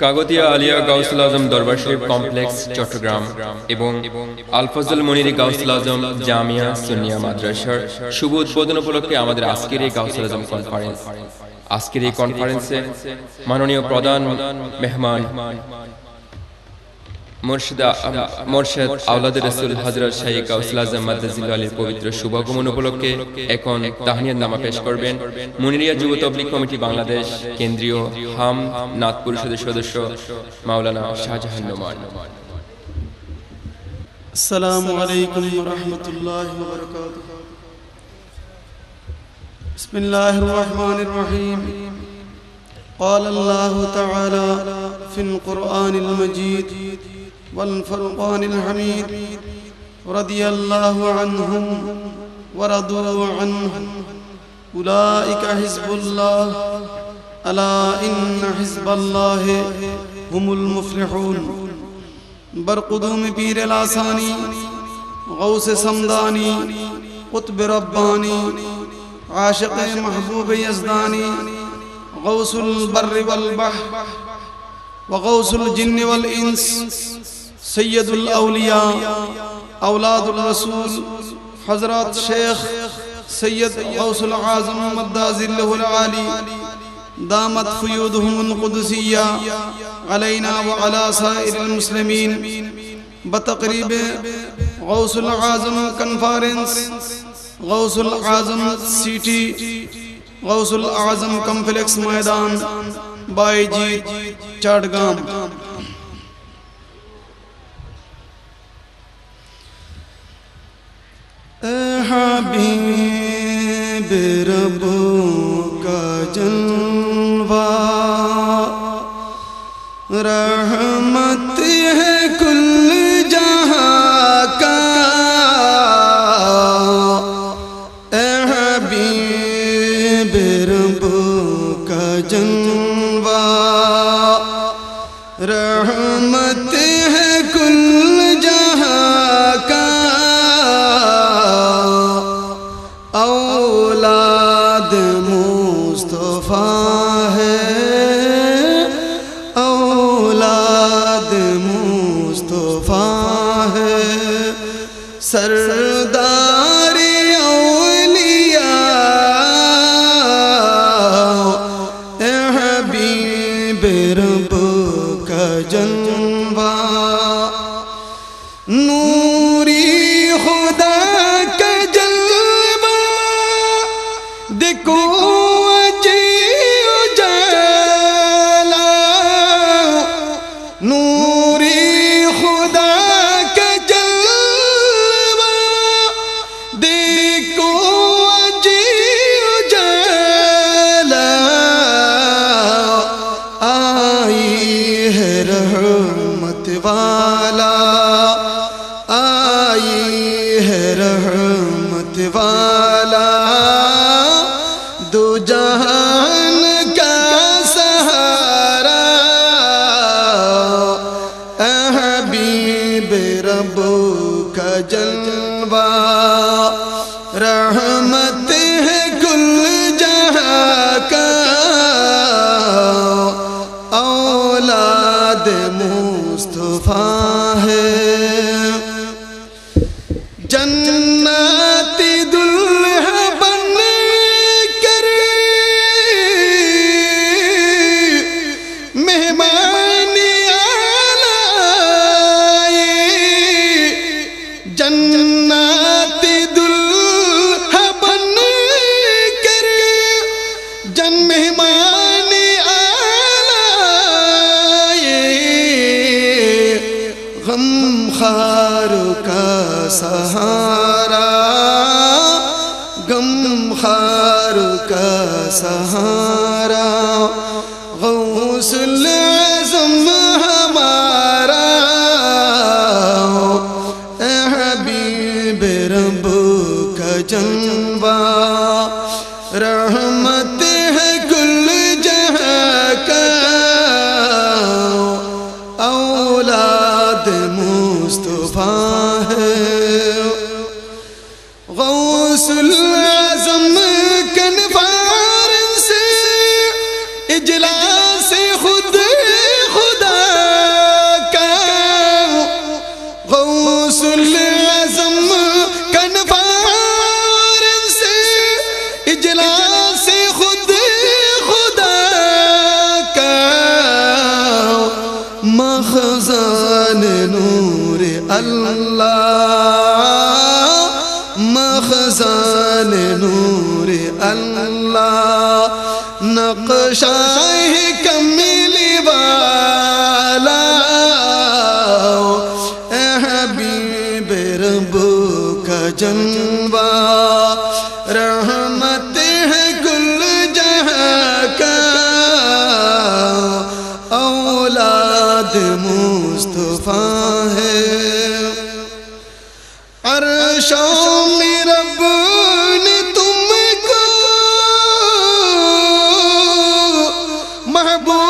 কাগতিয়া আলিয়া গাউসুল আজম দরবার শরীফ কমপ্লেক্স, চট্টগ্রাম এবং আলফজল মনির গাউসুল আজম জামিয়া সুনিয়া মাদ্রাসার শুভ উদ্বোধন উপলক্ষে আমাদের আজকের এই গাউসুল আজম কনফারেন্স আজকের এই কনফারেন্সে মাননীয় প্রধান মেহমান মুর্শিদা মোর্শেদ আউলাদ রসুল হজরত শাহী কাউসুল আজম মাদ্রাজিল আলীর পবিত্র শুভাগমন উপলক্ষে এখন তাহনিয়ার নামা পেশ করবেন মুনিরিয়া যুব তবলিগ কমিটি বাংলাদেশ কেন্দ্রীয় হাম নাথ পরিষদের সদস্য মাওলানা শাহজাহান নোমান السلام عليكم ورحمة الله وبركاته بسم الله الرحمن الرحيم قال الله تعالى في القرآن المجيد والفرقان الحميد رضي الله عنهم ورضوا عنه. أولئك حزب الله. ألا إن حزب الله هم المفلحون. برقدوم پیر الاسانی، غوث سمدانی، قطب ربانی، عاشق محبوب یزدانی، غوث البر والبحر وغوث الجن والانس. سید الاولیاء، اولاد الرسول، حضرات شیخ سید غوث العظم مداز اللہ العالی، دامت فیودهم القدسیہ علینا وعلى سائر المسلمین، بتقریب غوث العظم کنفارنس غوث العظم سیٹی غوث العظم کمپلیکس میدان بائی جیت چاٹگام اے حبیب não. حبیب مخزن نور اللہ، مخزن نور اللہ نقشہ کملی والا، اے حبیب رب کا جنبہ، رحمت مصطفیٰ ہے۔ عرشوں میں رب نے تم کو محبوب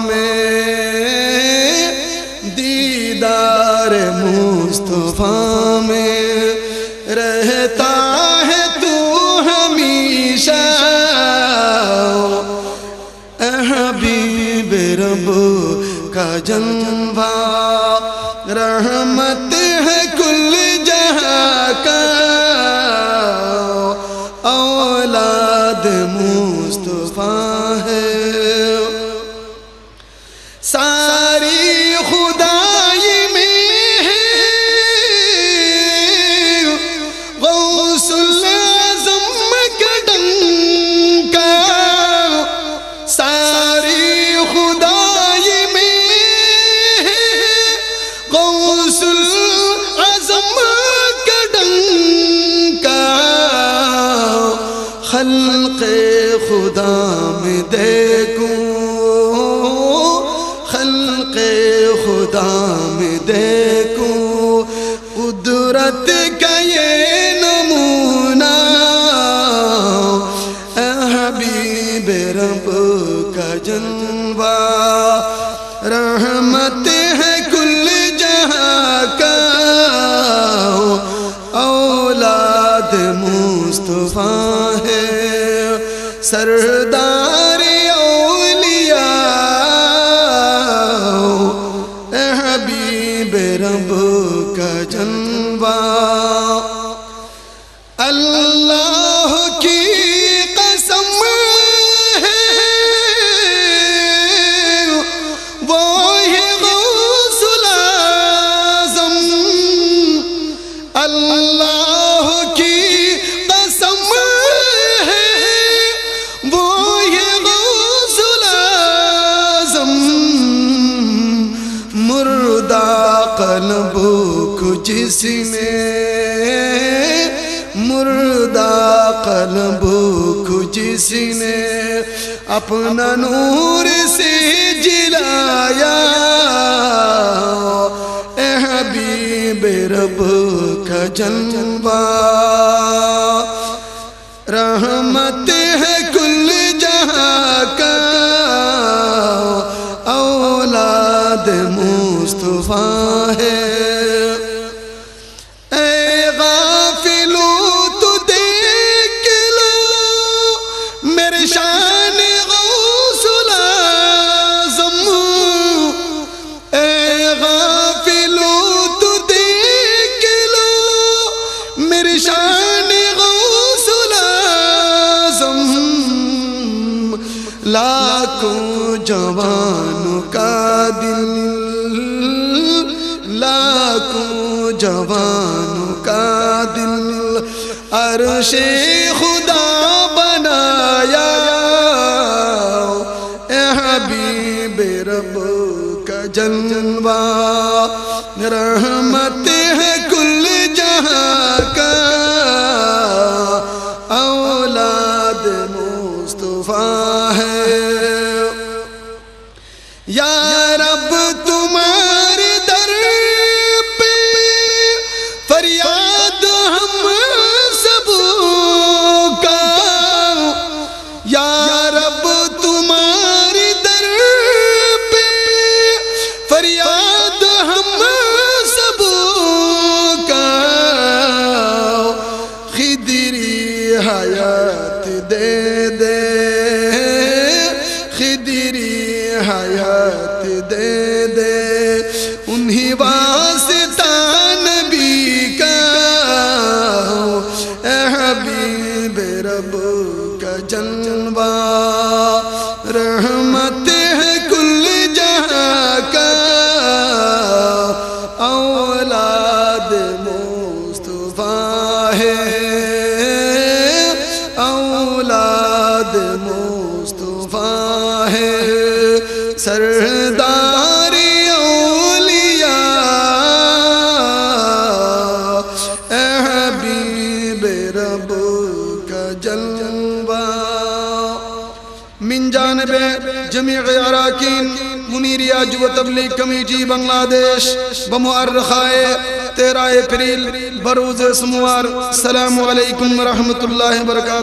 میں دیدار مصطفیٰ میں رہتا ہے تو ہمیشہ۔ اے حبیب رب کا جنبہ میں دیکھوں قدرت کا یہ نمونہ۔ اے حبیب رب کا جنبہ۔ رحمت ہے کل جہاں کا۔ اولاد مصطفیٰ ہے۔ سردار مردہ قلب کو جس نے اپنا نور سے جلایا۔ اے حبیب رب کا جنبہ جوانوں کا دل لاکھوں جوانوں کا دل۔ عرش خدا یا رب رحمت جميع اراکین منیریا جو تبلیغ کمیٹی بنگلہ دیش بمؤرخائے تیرہ اپریل بروز سموار، السلام علیکم ورحمۃ اللہ وبرکاتہ